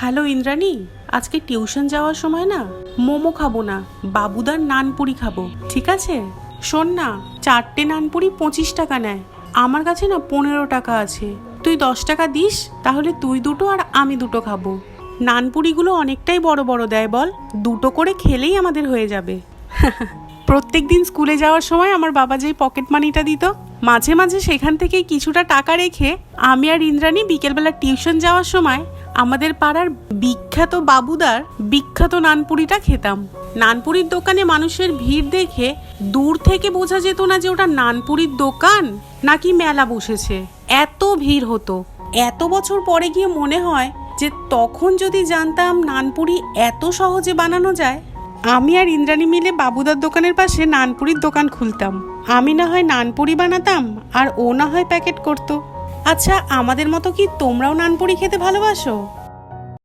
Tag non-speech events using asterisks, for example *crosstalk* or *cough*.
Hello Indrani, আজকে tuition যাওয়ার সময় না মোমো খাব না, বাবুদার নানপুরি খাব, ঠিক আছে? শোন না, চারটে নানপুরি পঁচিশ টাকা নেয়, আমার কাছে না পনেরো টাকা আছে, তুই দশ টাকা দিস, তাহলে তুই দুটো আর আমি দুটো খাব। নানপুরিগুলো অনেকটাই বড় বড় দেয় বল, দুটো করে খেলেই আমাদের হয়ে যাবে। *laughs* প্রত্যেক দিন স্কুলে যাওয়ার সময় আমার বাবা যেই পকেট মানিটা দিত, মাঝে মাঝে সেখান থেকেই কিছুটা টাকা রেখে আমি আর ইন্দ্রাণী বিকেলবেলা টিউশন যাওয়ার সময় আমাদের পাড়ার বিখ্যাত বাবুদার বিখ্যাত নানপুরিটা খেতাম। নানপুরির দোকানে মানুষের ভিড় দেখে দূর থেকে বোঝা যেত না যে ওটা নানপুরির দোকান নাকি মেলা বসেছে। এত ভিড় হতো। এত বছর পরে গিয়ে মনে হয় যে তখন যদি জানতাম নানপুরি এত সহজে বানানো যায় আমি আর ইন্দ্রাণী মিলে বাবুদার দোকানের পাশে নানপুরির দোকান খুলতাম। আমি না হয় নানপুরি বানাতাম আর ও না হয় প্যাকেট করতো। আচ্ছা আমাদের মতো কি তোমরাও নানপুরি খেতে ভালোবাসো?